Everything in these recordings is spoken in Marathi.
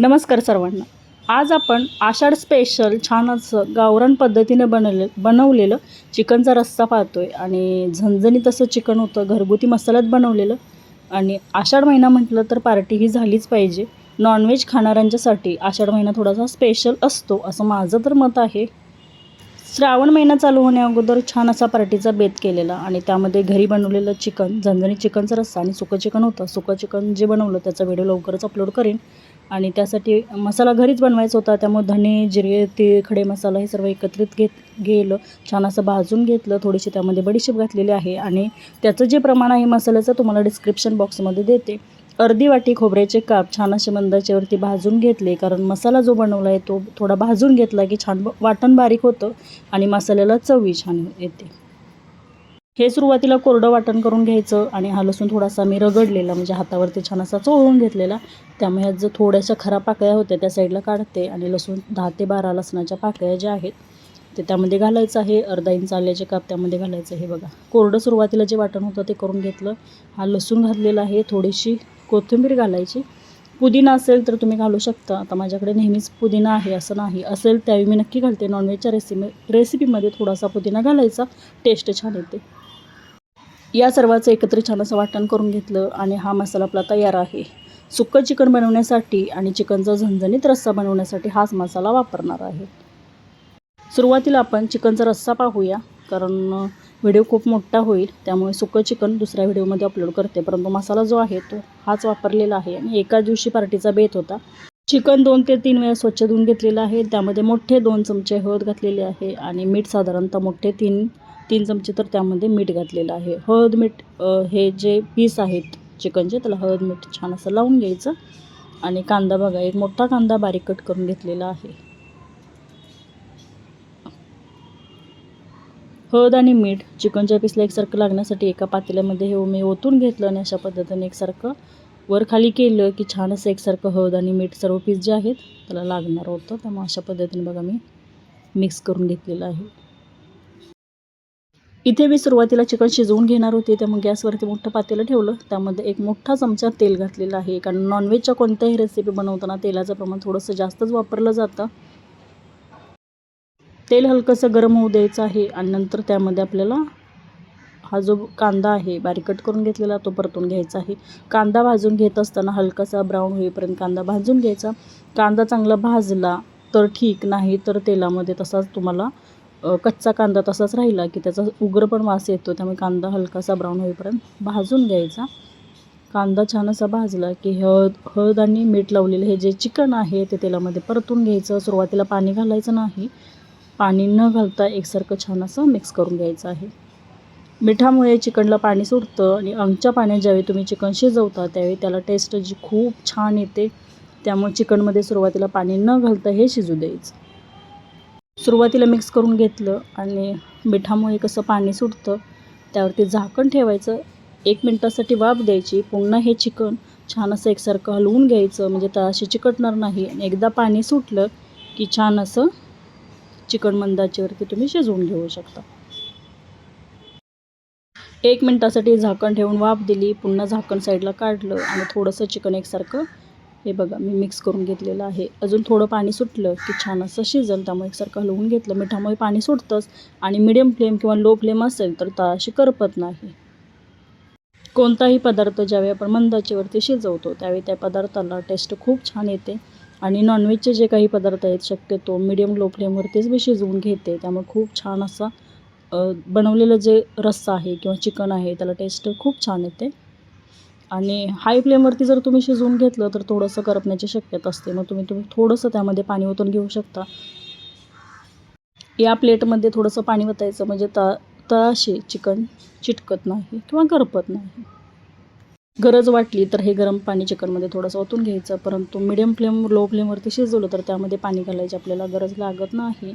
नमस्कार सर्वांना. आज आपण आषाढ स्पेशल छान असं गावरान पद्धतीने बनवले बनवलेलं चिकनचा रस्सा पाहतोय. आणि झणझणीत असं चिकन होतं घरगुती मसाल्यात बनवलेलं. आणि आषाढ महिना म्हटलं तर पार्टी ही झालीच पाहिजे. नॉनव्हेज खाणाऱ्यांच्यासाठी आषाढ महिना थोडासा स्पेशल असतो असं माझं तर मत आहे. श्रावण महिना चालू होण्या अगोदर छान असा पार्टीचा बेत केलेला आणि त्यामध्ये घरी बनवलेलं चिकन झणझणीत चिकनचा रस्सा आणि सुकं चिकन होतं. सुकं चिकन जे बनवलं त्याचा व्हिडिओ लवकरच अपलोड करेन. आणि त्यासाठी मसाला घरीच बनवायचा होता. त्यामुळे धने जिरे तीळ खडे मसाला हे सर्व एकत्रित घेत गेलं. छान असं भाजून घेतलं. थोडीशी त्यामध्ये बडीशेप घातलेली आहे आणि त्याचं जे प्रमाण आहे मसाल्याचं तुम्हाला डिस्क्रिप्शन बॉक्समध्ये देते. अर्धी वाटी खोबऱ्याचे काप छान असे मंदाच्यावरती भाजून घेतले. कारण मसाला जो बनवला आहे तो थोडा भाजून घेतला की छान ब- वाटण बारीक होतं आणि मसाल्याला चवी छान येते. हे सुरुवातीला कोरडं वाटण करून घ्यायचं आणि हा लसूण थोडासा मी रगडलेला म्हणजे हातावरती छान असा चोळून घेतलेला. त्यामुळे आज जर थोड्याशा खरा पाकळ्या होत्या त्या साईडला काढते आणि लसूण दहा ते बारा लसणाच्या पाकळ्या ज्या आहेत ते त्यामध्ये घालायचं आहे. अर्धा इंच आल्याचे काप त्यामध्ये घालायचं आहे. बघा कोरडं सुरुवातीला जे वाटण होतं ते करून घेतलं. हा लसूण घातलेला आहे थोडीशी कोथिंबीर घालायची. पुदिना असेल तर तुम्ही घालू शकता. आता माझ्याकडे नेहमीच पुदिना आहे असं नाही. असेल त्यावेळी मी नक्की घालते. नॉनव्हेजच्या रेसिपी रेसिपीमध्ये थोडासा पुदिना घालायचा. टेस्ट छान येते. या सर्वाचं एकत्र छान असं वाटण करून घेतलं आणि हा मसाला आपला तयार आहे. सुक्कं चिकन बनवण्यासाठी आणि चिकनचा झणझणीत रस्सा बनवण्यासाठी हाच मसाला वापरणार आहे. सुरुवातीला आपण चिकनचा रस्सा पाहूया कारण व्हिडिओ खूप मोठा होईल त्यामुळे सुकं चिकन दुसऱ्या व्हिडिओमध्ये अपलोड करते परंतु मसाला जो आहे तो हाच वापरलेला आहे आणि एका दिवशी पार्टीचा बेत होता. चिकन दोन ते तीन वेळा स्वच्छ धुवून घेतलेलं आहे त्यामध्ये मोठे दोन चमचे हळद घातलेले आहे आणि मीठ साधारणतः मोठे तीन तीन चमचे तर त्यामध्ये मीठ घातलेलं आहे. हळद मीठ हे जे पीस आहेत चिकनचे त्याला हळद मीठ छान असं लावून घ्यायचं. आणि कांदा बघा एक मोठा कांदा बारीक कट करून घेतलेला आहे. हळद आणि मीठ चिकनच्या पीसला एकसारखं लागण्यासाठी एका पातेल्यामध्ये हे मी ओतून घेतलं आणि अशा पद्धतीने एकसारखं वर खाली केलं की छान असं एकसारखं हळद आणि मीठ सर्व पीस जे आहेत त्याला लागणार होतं. त्यामुळे अशा पद्धतीने बघा मी मिक्स करून घेतलेलं आहे. इथे मी सुरुवातीला चिकन शिजवून घेणार होते त्यामुळे गॅसवरती मोठं पातेलं ठेवलं. त्यामध्ये एक मोठा चमचा तेल घातलेलं आहे कारण नॉनव्हेजच्या कोणत्याही रेसिपी बनवताना तेलाचं प्रमाण थोडंसं जास्तच वापरलं जातं. तेल हलकंसं गरम होऊ द्यायचं आहे आणि नंतर त्यामध्ये आपल्याला हा जो कांदा आहे बारीक कट करून घेतलेला तो परतून घ्यायचा आहे. कांदा भाजून घेत असताना हलकासा ब्राऊन होईपर्यंत कांदा भाजून घ्यायचा. कांदा चांगला भाजला तर ठीक नाही तर तेलामध्ये तसाच तुम्हाला कच्चा कांदा तसाच राहिला की त्याचा उग्र पण वास येतो त्यामुळे कांदा हलकासा ब्राऊन होईपर्यंत भाजून घ्यायचा. कांदा छान असा भाजला की हळद हळद आणि मीठ लावलेलं हे जे चिकन आहे ते तेलामध्ये परतून घ्यायचं. सुरुवातीला पाणी घालायचं नाही. पाणी न घालता एकसारखं छान असं मिक्स करून घ्यायचं आहे. मिठामुळे चिकनला पाणी सुटतं आणि अंगच्या पाण्यात ज्यावेळी तुम्ही चिकन शिजवता त्यावेळी त्याला टेस्ट जी खूप छान येते. त्यामुळे चिकनमध्ये सुरुवातीला पाणी न घालता हे शिजू द्यायचं. सुरुवातीला मिक्स करून घेतलं आणि मिठामुळे कसं पाणी सुटतं त्यावरती झाकण ठेवायचं. एक मिनटासाठी वाफ द्यायची पुन्हा हे चिकन छान असं एकसारखं हलवून घ्यायचं म्हणजे तळाशी चिकटणार नाही. आणि एकदा पाणी सुटलं की छान असं चिकन मंदाचीवरती तुम्ही शिजवून घेऊ शकता. एक मिनटासाठी झाकण ठेवून वाफ दिली पुन्हा झाकण साईडला काढलं आणि थोडंसं चिकन एकसारखं हे बघा मी मिक्स करून घेतलेलं आहे. अजून थोडं पाणी सुटलं की छान असं शिजल त्यामुळे एकसारखं हलवून घेतलं. मिठामुळे पाणी सुटतंच आणि मिडियम फ्लेम किंवा लो फ्लेम असेल तर तळाशी करपत नाही. कोणताही पदार्थ ज्यावेळी आपण मंदाचीवरती शिजवतो त्यावेळी त्या पदार्थाला टेस्ट खूप छान येते. आणि नॉनव्हेजचे जे काही पदार्थ आहेत शक्यतो मिडियम लो फ्लेमवरतीच मी शिजवून घेते. त्यामुळे खूप छान असा बनवलेलं जे रस्सा आहे किंवा चिकन आहे त्याला टेस्ट खूप छान येते. आणि हाय फ्लेमवरती जर तुम्ही शिजवून घेतलं तर थोडंसं करपण्याची शक्यता असते. मग तुम्ही तुम्ही थोडंसं त्यामध्ये पाणी ओतून घेऊ शकता. या प्लेटमध्ये थोडंसं पाणी ओतायचं म्हणजे त तळाशी चिकन चिटकत नाही किंवा करपत नाही. गरज वाटली तर हे गरम पाणी चिकनमध्ये थोडंसं ओतून घ्यायचं. परंतु मिडियम फ्लेम लो फ्लेमवरती शिजवलं तर त्यामध्ये पाणी घालायची आपल्याला गरज लागत नाही.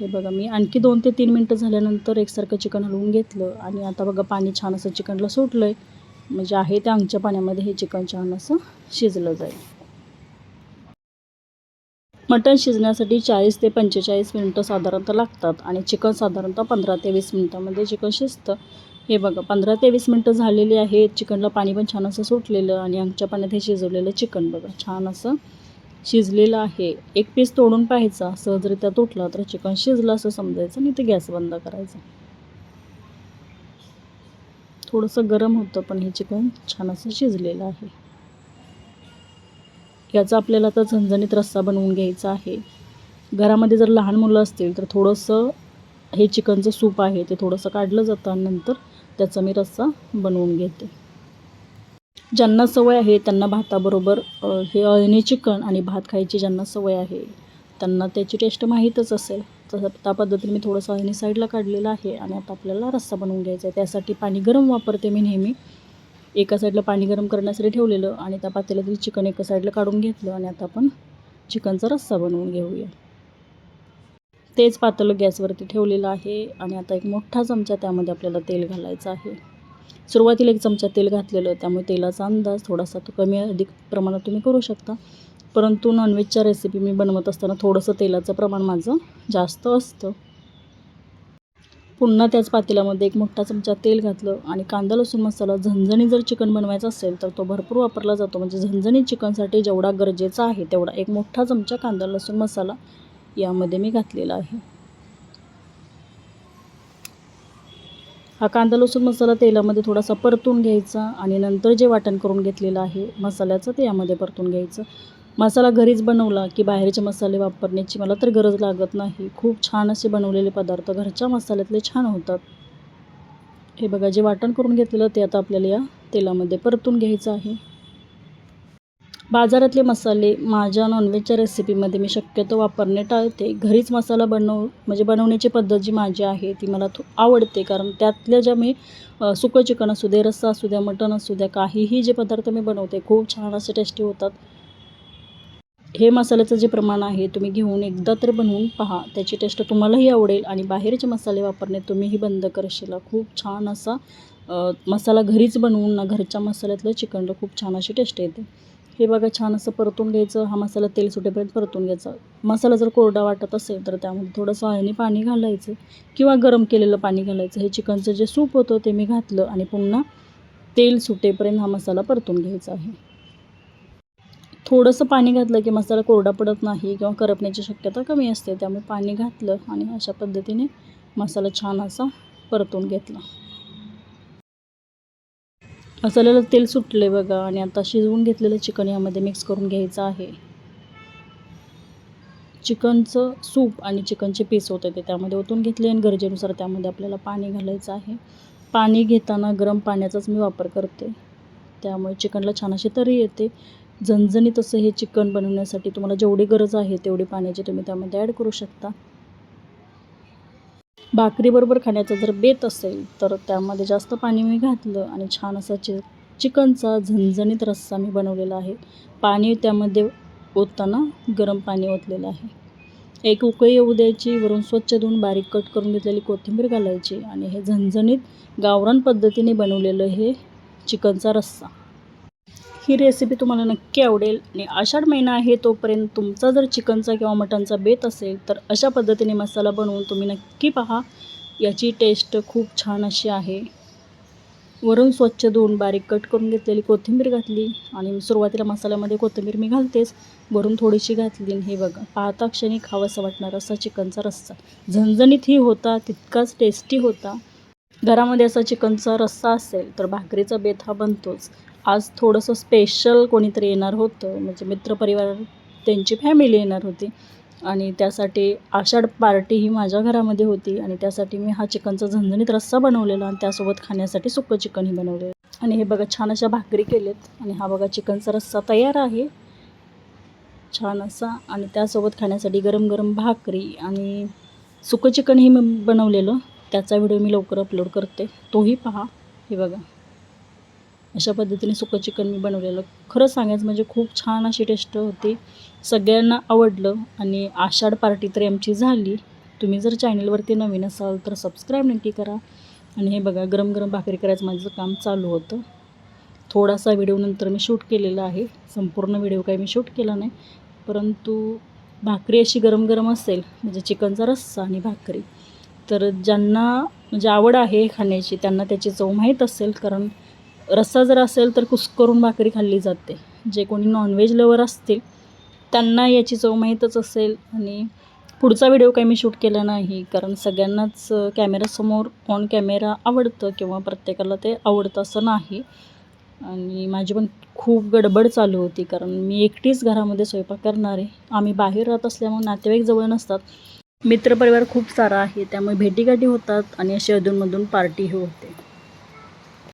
हे बघा मी आणखी दोन ते तीन मिनटं झाल्यानंतर एकसारखं चिकन हलवून घेतलं. आणि आता बघा पाणी छान असं चिकनला सुटलं आहे म्हणजे आहे त्या अंगच्या पाण्यामध्ये हे चिकन छान असं शिजलं जाईल. मटण शिजण्यासाठी चाळीस ते पंचेचाळीस मिनटं साधारणतः लागतात आणि चिकन साधारणतः पंधरा ते वीस मिनटामध्ये चिकन शिजतं. हे बघा पंधरा ते वीस मिनटं झालेली आहेत चिकनला पाणी पण छान असं सुटलेलं आणि अंगच्या पाण्यात हे शिजवलेलं चिकन बघा छान असं शिजलेलं आहे. एक पीस तोडून पाहायचा सहजरित्या तुटला तर चिकन शिजलं असं समजायचं आणि ते गॅस बंद करायचं. थोडंसं गरम होतं पण हे चिकन छान असं शिजलेलं आहे. याचा आपल्याला आता झणझणीत रस्सा बनवून घ्यायचा आहे. घरामध्ये जर लहान मुलं असतील तर थोडंसं हे चिकनचं सूप आहे ते थोडंसं काढलं जातं आणि नंतर त्याचा मी रस्सा बनवून घेते. ज्यांना सवय आहे त्यांना भाताबरोबर हे अळणी चिकन आणि भात खायची ज्यांना सवय आहे त्यांना त्याची टेस्ट माहीतच असेल. तसं त्या पद्धतीने मी थोडंसं अळणी साईडला काढलेलं आहे आणि आता आपल्याला रस्सा बनवून घ्यायचा आहे. त्यासाठी पाणी गरम वापरते मी नेहमी. एका साईडला पाणी गरम करण्यासाठी ठेवलेलं आणि त्या पातेल्यातील चिकन एका साईडला काढून घेतलं आणि आता आपण चिकनचा रस्सा बनवून घेऊया. तेच पातळ गॅसवरती ठेवलेलं आहे आणि आता एक मोठा चमचा त्यामध्ये आपल्याला तेल घालायचं आहे. सुरुवातीला एक चमचा तेल घातलेलं त्यामुळे तेलाचा अंदाज थोडासा तो कमी अधिक प्रमाणात तुम्ही करू शकता. परंतु नॉनव्हेजच्या रेसिपी मी बनवत असताना थोडंसं तेलाचं प्रमाण माझं जास्त असतं. पुन्हा त्याच पातेल्यामध्ये एक मोठा चमचा तेल घातलं आणि कांदा लसूण मसाला झणझणी जर चिकन बनवायचं असेल तर तो भरपूर वापरला जातो. म्हणजे झणझणी चिकनसाठी जेवढा गरजेचा आहे तेवढा एक मोठा चमचा कांदा लसूण मसाला यामध्ये मी घातलेला आहे. हा कांदा लसूण मसाला तेलामध्ये थोडासा परतून घ्यायचा आणि नंतर जे वाटण करून घेतलेलं आहे मसाल्याचं ते यामध्ये परतून घ्यायचं. मसाला घरीच बनवला की बाहेरचे मसाले वापरण्याची मला तर गरज लागत नाही. खूप छान असे बनवलेले पदार्थ घरच्या मसाल्यातले छान होतात. हे बघा जे वाटण करून घेतलेलं ते आता आपल्याला या तेलामध्ये परतून घ्यायचं आहे. बाजारातले मसाले माझ्या नॉनव्हेजच्या रेसिपीमध्ये मी शक्यतो वापरणे टाळते. घरीच मसाला बनव म्हणजे बनवण्याची पद्धत जी माझी आहे ती मला थो आवडते. कारण त्यातल्या ज्या मी सुकं चिकन असू दे रस्सा असू द्या मटण असू द्या काहीही जे पदार्थ मी बनवते खूप छान असे टेस्टी होतात. हे मसाल्याचं जे प्रमाण आहे तुम्ही घेऊन एकदा तर बनवून पहा. त्याची टेस्ट तुम्हालाही आवडेल आणि बाहेरचे मसाले वापरणे तुम्हीही बंद करशील खूप छान असा मसाला घरीच बनवून ना घरच्या मसाल्यातलं चिकनला खूप छान अशी टेस्ट येते. हे बघा छान असं परतून घ्यायचं. हा मसाला तेल सुटेपर्यंत परतून घ्यायचा. मसाला जर कोरडा वाटत असेल तर त्यामध्ये थोडंसं अळणी पाणी घालायचं किंवा गरम केलेलं पाणी घालायचं. हे चिकनचं जे सूप होतं ते मी घातलं आणि पुन्हा तेल सुटेपर्यंत हा मसाला परतून घ्यायचा आहे. थोडंसं पाणी घातलं की मसाला कोरडा पडत नाही किंवा करपण्याची शक्यता कमी असते त्यामुळे पाणी घातलं आणि अशा पद्धतीने मसाला छान असा परतून घेतला. मसाल्याला तेल सुटले बघा आणि आता शिजवून घेतलेलं चिकन यामध्ये मिक्स करून घ्यायचं आहे. चिकनचं सूप आणि चिकनचे पीस होते ते त्यामध्ये ओतून घेतले आणि गरजेनुसार त्यामध्ये आपल्याला पाणी घालायचं आहे. पाणी घेताना गरम पाण्याचाच मी वापर करते. त्यामुळे चिकनला छान अशी तरी येते. झणझणीत असं हे चिकन बनवण्यासाठी तुम्हाला जेवढी गरज आहे तेवढी पाण्याची तुम्ही त्यामध्ये ॲड करू शकता. भाकरीबरोबर खाण्याचा जर बेत असेल तर त्यामध्ये जास्त पाणी मी घातलं आणि छान असा चि चिकनचा झणझणीत रस्सा मी बनवलेला आहे. पाणी त्यामध्ये ओतताना गरम पाणी ओतलेलं आहे. एक उकळी येऊ द्यायची वरून स्वच्छ धुवून बारीक कट करून घेतलेली कोथिंबीर घालायची आणि हे झणझणीत गावरान पद्धतीने बनवलेलं हे चिकनचा रस्सा. ही रेसिपी तुम्हाला नक्की आवडेल. आणि आषाढ महिना आहे तोपर्यंत तुमचा जर चिकनचा किंवा मटणचा बेत असेल तर अशा पद्धतीने मसाला बनवून तुम्ही नक्की पहा. याची टेस्ट खूप छान अशी आहे. वरून स्वच्छ धुवून बारीक कट करून घेतलेली कोथिंबीर घातली आणि सुरुवातीला मसाल्यामध्ये कोथिंबीर मी घालतेच. वरून थोडीशी घातली आणि हे बघा पाहता क्षणी खावंसं वाटणार असा चिकनचा रस्सा. झणझणीतही होता तितकाच टेस्टी होता. घरामध्ये असा चिकनचा रस्सा असेल तर भाकरीचा बेत हा बनतोच. आज थोडंसं स्पेशल कोणीतरी येणार होतं. म्हणजे मित्रपरिवार त्यांची फॅमिली येणार होती. आणि त्यासाठी आषाढ पार्टी ही माझ्या घरामध्ये होती. आणि त्यासाठी मी हा चिकनचा झणझणीत रस्सा बनवलेला आणि त्यासोबत खाण्यासाठी सुकं चिकनही बनवलेलं. आणि हे बघा छान अशा भाकरी केलेत आणि हा बघा चिकनचा रस्सा तयार आहे. छान असा. आणि त्यासोबत खाण्यासाठी गरम गरम भाकरी आणि सुकं चिकनही मी बनवलेलं. त्याचा व्हिडिओ मी लवकर अपलोड करते. तोही पहा. हे बघा. अशा पद्धतीने सुकं चिकन मी बनवलेलं. खरं सांगायचं म्हणजे खूप छान अशी टेस्ट होती. सगळ्यांना आवडलं आणि आषाढ पार्टी तरी आमची झाली. तुम्ही जर चॅनलवरती नवीन असाल तर सबस्क्राईब नक्की करा. आणि हे बघा गरम गरम भाकरी करायचं माझं काम चालू होतं. थोडासा व्हिडिओ नंतर मी शूट केलेला आहे. संपूर्ण व्हिडिओ काही मी शूट केला नाही. परंतु भाकरी अशी गरम गरम असेल म्हणजे चिकनचा रस्सा आणि भाकरी तर ज्यांना म्हणजे आवड आहे खाण्याची त्यांना त्याची चव माहीत असेल. कारण रस्सा जर असेल तर कुस्करून भाकरी खाल्ली जाते. जे कोणी नॉनव्हेज लवर असतील त्यांना याची चव माहीतच असेल आणि पुढचा व्हिडिओ काही मी शूट केला नाही कारण सगळ्यांनाच कॅमेरासमोर ऑन कॅमेरा आवडतं किंवा प्रत्येकाला ते आवडतं असं नाही. आणि माझी पण खूप गडबड चालू होती कारण मी एकटीच घरामध्ये स्वयंपाक करणार. आहे आम्ही बाहेर राहत असल्यामुळे नातेवाईक जवळ नसतात. मित्रपरिवार खूप सारा आहे त्यामुळे भेटीगाठी होतात आणि अशी अधूनमधून पार्टीही होते.